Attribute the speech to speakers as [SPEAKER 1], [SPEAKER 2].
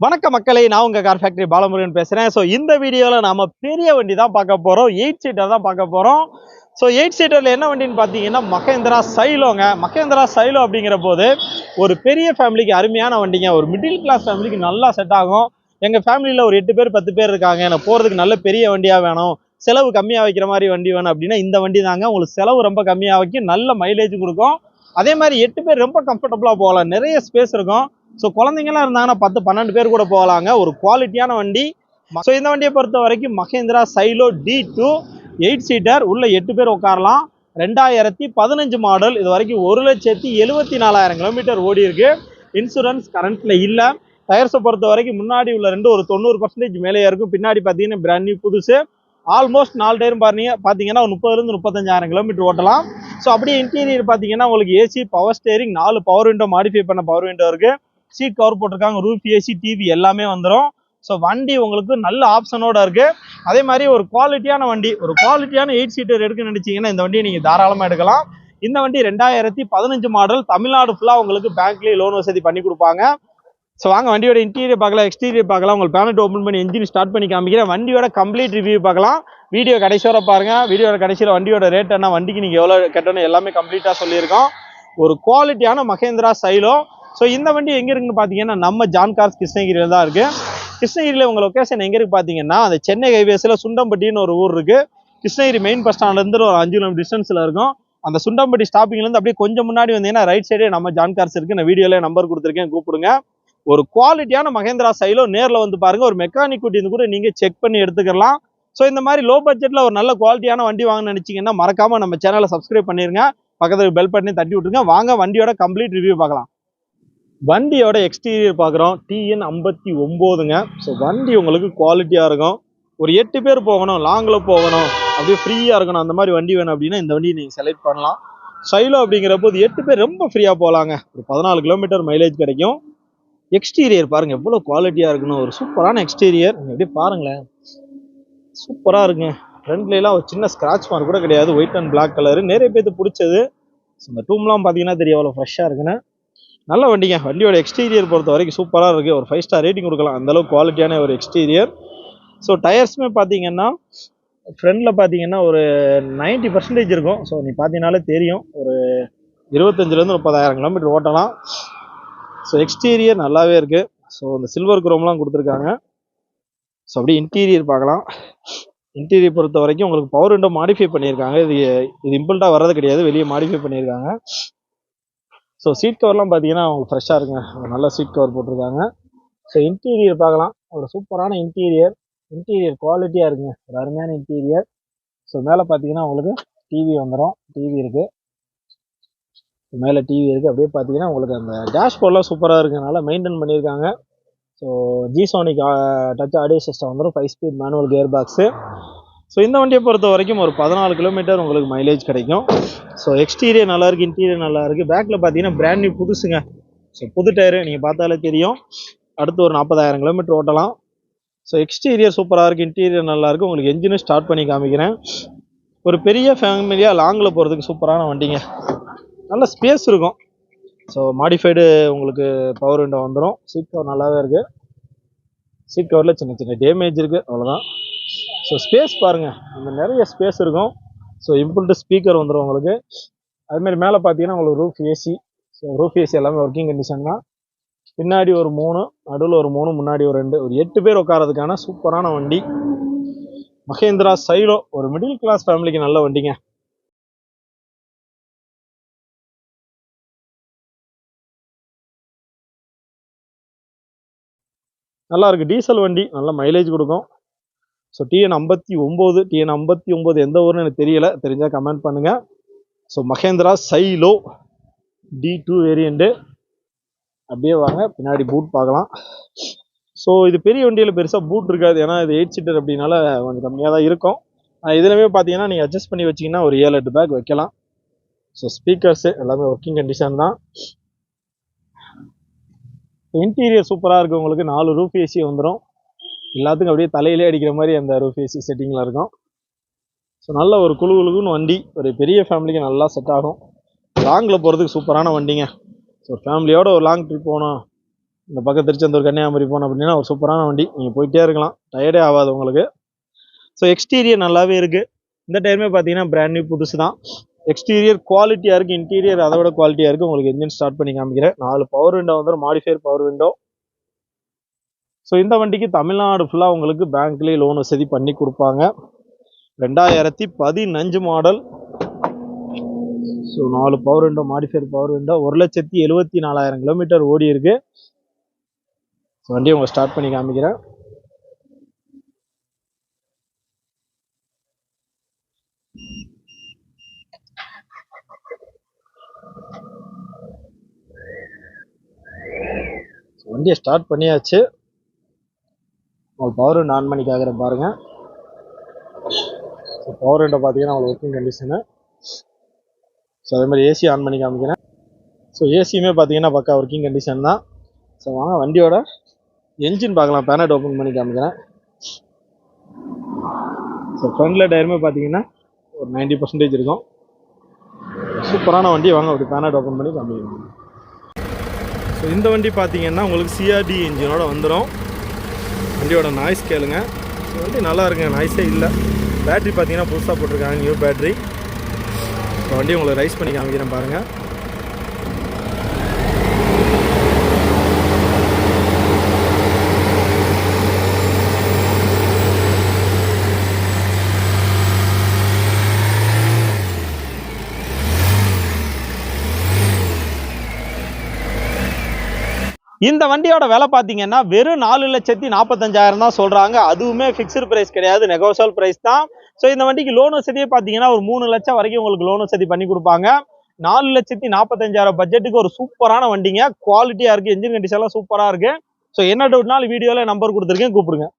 [SPEAKER 1] வணக்க மக்களே நான் உங்கள் கார் ஃபேக்டரி பாலமுருகன் பேசுகிறேன் ஸோ இந்த வீடியோவில் நம்ம பெரிய வண்டி தான் பார்க்க போகிறோம் எயிட் சீட்டர் தான் பார்க்க போகிறோம் ஸோ எயிட் சீட்டரில் என்ன வண்டின்னு பார்த்தீங்கன்னா மகேந்திரா சைலோங்க. மகேந்திரா சைலோ அப்படிங்கிற போது ஒரு பெரிய ஃபேமிலிக்கு அருமையான வண்டிங்க. ஒரு மிடில் கிளாஸ் ஃபேமிலிக்கு நல்லா செட் ஆகும். எங்கள் ஃபேமிலியில் ஒரு எட்டு பேர் பத்து பேர் இருக்காங்க. எனக்கு போகிறதுக்கு நல்ல பெரிய வண்டியாக வேணும். செலவு கம்மியாக வைக்கிற மாதிரி வண்டி வேணும் அப்படின்னா இந்த வண்டி தாங்க. உங்களுக்கு செலவு ரொம்ப கம்மியாக வைக்கும். நல்ல மைலேஜ் கொடுக்கும். அதே மாதிரி எட்டு பேர் ரொம்ப கம்ஃபர்டபுளாக போகலாம். நிறைய ஸ்பேஸ் இருக்கும். ஸோ குழந்தைங்கலாம் இருந்தாங்கன்னா பத்து பன்னெண்டு பேர் கூட போகலாங்க. ஒரு குவாலிட்டியான வண்டி. ஸோ இந்த வண்டியை பொறுத்த வரைக்கும் Mahindra Xylo D two eight seater உள்ளே எட்டு பேர் உட்காரலாம். ரெண்டாயிரத்தி பதினஞ்சு மாடல் இது வரைக்கும் ஒரு லட்சத்தி எழுபத்தி நாலாயிரம் கிலோமீட்டர் ஓடி இருக்கு. இன்சூரன்ஸ் கரண்ட்டில் இல்லை. டயர்ஸை பொறுத்த வரைக்கும் முன்னாடி உள்ள ரெண்டு ஒரு தொண்ணூறு பர்சன்டேஜ் மேலேயே இருக்கும். பின்னாடி பார்த்தீங்கன்னா பிராண்ட் நியூ புதுசு. ஆல்மோஸ்ட் நாலு டயரும் பாருங்க. பார்த்தீங்கன்னா ஒரு முப்பதுலேருந்து முப்பத்தஞ்சாயிரம் கிலோமீட்டர் ஓட்டலாம். ஸோ அப்படியே இன்டீரியர் பார்த்தீங்கன்னா உங்களுக்கு ஏசி பவர் ஸ்டேரிங் நாலு பவர் விண்டோ மாடிஃபை பண்ண பவர் விண்டோ இருக்குது சீட் கவர் போட்டிருக்காங்க ரூஃப் ஏசி டிவி எல்லாமே வந்துடும் ஸோ வண்டி உங்களுக்கு நல்ல ஆப்ஷனோட இருக்கு. அதே மாதிரி ஒரு குவாலிட்டியான வண்டி ஒரு குவாலிட்டியான எயிட் சீட்டர் எடுக்கணும்னு நினைச்சீங்கன்னா இந்த வண்டியை நீங்கள் தாராளமாக எடுக்கலாம். இந்த வண்டி ரெண்டாயிரத்தி பதினஞ்சு மாடல் தமிழ்நாடு ஃபுல்லாக உங்களுக்கு பேங்க்லேயே லோன் வசதி பண்ணி கொடுப்பாங்க. ஸோ வாங்க வண்டியோட இன்டீரியர் பார்க்கலாம் எக்ஸ்டீரியர் பார்க்கலாம். உங்களுக்கு பேனட் ஓப்பன் பண்ணி இன்ஜின் ஸ்டார்ட் பண்ணி காமிக்கிறேன். வண்டியோட கம்ப்ளீட் ரிவ்யூ பார்க்கலாம். வீடியோ கடைசியோட பாருங்கள் பாருங்க. வீடியோட கடைசியில் வண்டியோட ரேட் என்ன வண்டிக்கு நீங்கள் எவ்வளோ கட்டணும் எல்லாமே கம்ப்ளீட்டாக சொல்லியிருக்கோம். ஒரு குவாலிட்டியான மகேந்திரா சைலோ ஸோ இந்த வண்டி எங்கே இருக்குன்னு பார்த்தீங்கன்னா நம்ம ஜான் கார்ஸ் கிருஷ்ணகிரியில் தான் இருக்குது கிருஷ்ணகிரியில் உங்கள் லொக்கேஷன் எங்கே இருக்குது பார்த்தீங்கன்னா அந்த சென்னை ஹைவேஸில் சுண்டம்பட்டின்னு ஒரு ஊர் இருக்குது கிருஷ்ணகிரி மெயின் பஸ் ஸ்டாண்ட்லேருந்து ஒரு அஞ்சு கிலோமீட்டர் டிஸ்டன்ஸில் இருக்கும். அந்த சுண்டம்பட்டி ஸ்டாப்பிங்லேருந்து அப்படியே கொஞ்சம் முன்னாடி வந்தீங்கன்னா ரைட் சைடே நம்ம ஜான் கார்ஸ் இருக்குது நான் வீடியோவில் நம்பர் கொடுத்துருக்கேன் கூப்பிடுங்க. ஒரு குவாலிட்டியான மகேந்திரா சைலோ நேரில் வந்து பாருங்க. ஒரு மெக்கானிக் கூட்டியிருந்து கூட நீங்கள் செக் பண்ணி எடுத்துக்கலாம். ஸோ இந்த மாதிரி லோ பட்ஜெட்டில் ஒரு நல்ல குவாலிட்டியான வண்டி வாங்க நினச்சிங்கன்னா மறக்காமல் நம்ம சேனலை சப்ஸ்கிரைப் பண்ணிடுங்க பக்கத்தில் பெல் பட்டனை தட்டி விட்டுருங்க. வாங்க வண்டியோட கம்ப்ளீட் ரிவ்யூ பார்க்கலாம். வண்டியோட எக்ஸ்டீரியர் பார்க்குறோம் டிஎன் ஐம்பத்தி ஒம்போதுங்க. ஸோ வண்டி உங்களுக்கு குவாலிட்டியாக இருக்கும். ஒரு எட்டு பேர் போகணும் லாங்கில் போகணும். அப்படியே ஃப்ரீயாக இருக்கணும். அந்த மாதிரி வண்டி வேணும் அப்படின்னா இந்த வண்டியை நீங்கள் செலக்ட் பண்ணலாம். சைலோ அப்படிங்கிறப்போ எட்டு பேர் ரொம்ப ஃப்ரீயாக போகலாங்க. ஒரு பதினாலு கிலோமீட்டர் மைலேஜ் கிடைக்கும். எக்ஸ்டீரியர் பாருங்கள் எவ்வளோ குவாலிட்டியாக இருக்கணும் ஒரு சூப்பரான எக்ஸ்டீரியர் நீங்கள் அப்படியே பாருங்களேன். சூப்பராக இருக்குங்க. ஃப்ரண்ட்லாம் ஒரு சின்ன ஸ்க்ராட்ச் மார்க் கூட கிடையாது. ஒயிட் அண்ட் பிளாக் கலரு நிறைய பேர்த்து பிடிச்சது. ஸோ இந்த டூம்லாம் பார்த்தீங்கன்னா தெரியும். அவ்வளோ ஃப்ரெஷ்ஷாக இருக்குன்னு. நல்ல வண்டிங்க. வண்டியோட எக்ஸ்டீரியர் பொறுத்த வரைக்கும் சூப்பராக இருக்குது ஒரு ஃபைவ் ஸ்டார் ரேட்டிங் கொடுக்கலாம். அந்தளவுக்கு குவாலிட்டியான ஒரு எக்ஸ்டீரியர் ஸோ டயர்ஸுமே பார்த்தீங்கன்னா ஃப்ரண்டில் பார்த்தீங்கன்னா ஒரு நைன்ட்டி பர்சன்டேஜ் இருக்கும். ஸோ நீ பார்த்தீங்கனாலே தெரியும். ஒரு இருபத்தஞ்சிலேருந்து முப்பதாயிரம் கிலோமீட்டர் ஓட்டலாம். ஸோ எக்ஸ்டீரியர் நல்லாவே இருக்குது ஸோ இந்த சில்வர் குரோம்லாம் கொடுத்துருக்காங்க. ஸோ அப்படியே இன்டீரியர் பார்க்கலாம். இன்டீரியர் பொறுத்த வரைக்கும் உங்களுக்கு பவர் விண்டோ மாடிஃபை பண்ணியிருக்காங்க. இது இது இம்பிள்டாக வர்றது கிடையாது. வெளியே மாடிஃபை பண்ணியிருக்காங்க. ஸோ சீட் கவர்லாம் பார்த்தீங்கன்னா உங்களுக்கு ஃப்ரெஷ்ஷாக இருக்குங்க. நல்ல சீட் கவர் போட்டிருக்காங்க. ஸோ இன்டீரியர் பார்க்கலாம். ஒரு சூப்பரான இன்டீரியர் இன்டீரியர் குவாலிட்டியாக இருக்குங்க. ஒரு அருமையான இன்டீரியர் ஸோ மேலே பார்த்தீங்கன்னா உங்களுக்கு டிவி வந்துடும் டிவி இருக்குது மேலே டிவி இருக்குது அப்படியே பார்த்தீங்கன்னா உங்களுக்கு அந்த டேஷ்போர்ட்லாம் சூப்பராக இருக்கனால மெயின்டைன் பண்ணியிருக்காங்க. ஸோ ஜிசோனிக் டச் ஆடியோ சிஸ்டம் வந்துடும் five speed manual gear box so இந்த வண்டியை பொறுத்த வரைக்கும் ஒரு பதினாலு கிலோமீட்டர் உங்களுக்கு மைலேஜ் கிடைக்கும். ஸோ எக்ஸ்டீரியர் நல்லா இருக்குது இன்டீரியர் நல்லா இருக்குது பேக்கில் பார்த்தீங்கன்னா பிராண்ட் நியூ புதுசுங்க. ஸோ புது டயரு நீங்கள் பார்த்தாலே தெரியும். அடுத்து ஒரு நாற்பதாயிரம் கிலோமீட்டர் ஓட்டலாம். ஸோ எக்ஸ்டீரியர் சூப்பராக இருக்குது இன்டீரியர் நல்லா உங்களுக்கு என்ஜினும் ஸ்டார்ட் பண்ணி காமிக்கிறேன். ஒரு பெரிய ஃபேமிலியாக லாங்கில் போகிறதுக்கு சூப்பரான வண்டிங்க. நல்ல ஸ்பேஸ் இருக்கும். ஸோ மாடிஃபைடு உங்களுக்கு பவர் விண்டோ வந்துடும் சீட் கவர் நல்லாவே இருக்குது சீட் கவரில் சின்ன சின்ன டேமேஜ் இருக்குது அவ்வளோதான் ஸோ ஸ்பேஸ் பாருங்கள் அந்த நிறைய ஸ்பேஸ் இருக்கும். ஸோ இம்புல்ட்டு ஸ்பீக்கர் வந்துடும் உங்களுக்கு. அதுமாரி மேலே பார்த்தீங்கன்னா உங்களுக்கு roof AC so roof AC எல்லாமே ஒர்க்கிங் கண்டிஷன் தான். பின்னாடி ஒரு மூணு நடுவில் ஒரு மூணு முன்னாடி ஒரு ரெண்டு. ஒரு எட்டு பேர் உட்காரதுக்கான சூப்பரான வண்டி. மகேந்திரா சைலோ ஒரு மிடில் கிளாஸ் ஃபேமிலிக்கு நல்ல வண்டிங்க. நல்லா இருக்கு. டீசல் வண்டி நல்ல மைலேஜ் கொடுக்கும். ஸோ டிஎன் ஐம்பத்தி ஒம்பது டிஎன் ஐம்பத்தி ஒம்பது எந்த ஊர்னு எனக்கு தெரியல. தெரிஞ்சால் கமெண்ட் பண்ணுங்க. So Mahindra Xylo D two variant அப்படியே வாங்க. பின்னாடி பூட் பார்க்கலாம். ஸோ இது பெரிய வண்டியில் பெருசாக பூட் இருக்காது. ஏன்னா இது எயிட் சீட்டர் அப்படின்னால கொஞ்சம் கம்மியாக தான் இருக்கும் இதுலவே பார்த்தீங்கன்னா நீங்கள் அட்ஜஸ்ட் பண்ணி வச்சிங்கன்னா ஒரு ஏழு எட்டு பேக் வைக்கலாம். ஸோ ஸ்பீக்கர்ஸு எல்லாமே ஒர்க்கிங் கண்டிஷன் தான். இன்டீரியர் சூப்பராக இருக்குது உங்களுக்கு நாலு ரூஃப் ஏசி வந்துடும் எல்லாத்துக்கும் அப்படியே தலையிலே அடிக்கிற மாதிரி அந்த ரூஃப் ஏசி செட்டிங்கில் இருக்கும். ஸோ நல்ல ஒரு குழு குழுன்னு வண்டி. ஒரு பெரிய ஃபேமிலிக்கு நல்லா செட் ஆகும். லாங்கில் போகிறதுக்கு சூப்பரான வண்டிங்க. ஸோ ஃபேமிலியோட ஒரு லாங் ட்ரிப் போகணும் இந்த பக்கம் திருச்செந்தூர் கன்னியாகுமரி போனோம் அப்படின்னா ஒரு சூப்பரான வண்டி. நீங்கள் போயிட்டே இருக்கலாம். டயர்டே ஆகாது உங்களுக்கு. ஸோ எக்ஸ்டீரியர் நல்லாவே இருக்குது இந்த டயருமே பார்த்தீங்கன்னா பிராண்ட் நியூ புதுசு தான் எக்ஸ்டீரியர் குவாலிட்டியாக இருக்குது இன்டீரியர் அதை விட குவாலிட்டியாக இருக்குது உங்களுக்கு என்ஜின் ஸ்டார்ட் பண்ணி காமிக்கிறேன். நாலு பவர் விண்டோ வந்துடும் மாடிஃபைர் பவர் விண்டோ ஸோ இந்த வண்டிக்கு தமிழ்நாடு ஃபுல்லாக உங்களுக்கு பேங்க்லேயே லோன் வசதி பண்ணி கொடுப்பாங்க. ரெண்டாயிரத்தி பதினஞ்சு மாடல் ஸோ நாலு power window modified power window ஒரு லட்சத்தி எழுபத்தி நாலாயிரம் கிலோமீட்டர் ஓடி இருக்கு. ஸோ வண்டியை உங்களை ஸ்டார்ட் பண்ணி காமிக்கிறேன். வண்டியை ஸ்டார்ட் பண்ணியாச்சு. உங்களுக்கு பவர் விண்டோ ஆன் பண்ணி கேட்குறேன் பாருங்க. ஸோ பவர் விண்டோ பார்த்தீங்கன்னா உங்களுக்கு ஒர்க்கிங் கண்டிஷனு ஸோ அதே மாதிரி ஏசி ஆன் பண்ணி காமிக்கிறேன். ஸோ ஏசியுமே பார்த்தீங்கன்னா பக்கா ஒர்க்கிங் கண்டிஷன் தான். ஸோ வாங்க வண்டியோட என்ஜின் பார்க்கலாம். பேனட் ஓப்பன் பண்ணி காமிக்கிறேன். ஸோ ஃப்ரண்டில் டயருமே பார்த்தீங்கன்னா ஒரு 90% பர்சன்டேஜ் இருக்கும். சூப்பரான வண்டி. வாங்க அப்படி பேனட் ஓப்பன் பண்ணி காமிக்கிறேன். ஸோ இந்த வண்டி பார்த்தீங்கன்னா உங்களுக்கு சிஆர்டி இன்ஜினோட வந்துடும் வண்டியோட நாய்ஸ் கேளுங்க. வண்டி நல்லா இருக்குங்க நாய்ஸே இல்லை. பேட்ரி பார்த்தீங்கன்னா புதுசாக போட்டிருக்காங்க நியூ பேட்டரி வண்டி உங்களுக்கு ரைஸ் பண்ணி காமிக்கிறேன் பாருங்கள் இந்த வண்டியோட விலை பார்த்தீங்கன்னா வெறும் நாலு லட்சத்தி நாற்பத்தஞ்சாயிரம் தான் சொல்கிறாங்க அதுவுமே ஃபிக்ஸ்டு ப்ரைஸ் கிடையாது நெகோசியல் ப்ரைஸ் தான். ஸோ இந்த வண்டிக்கு லோன் வசதியே பார்த்தீங்கன்னா ஒரு மூணு லட்சம் வரைக்கும் உங்களுக்கு லோன் வசதி பண்ணி கொடுப்பாங்க. நாலு லட்சத்தி நாற்பத்தஞ்சாயிரம் பட்ஜெட்டுக்கு ஒரு சூப்பரான வண்டிங்க. குவாலிட்டியாக இருக்குது என்ஜின் கண்டிஷன்லாம் சூப்பராக இருக்குது ஸோ என்ன டவுட்னாலும் வீடியோவில் நம்பர் கொடுத்துருக்கேன் கூப்பிடுங்க.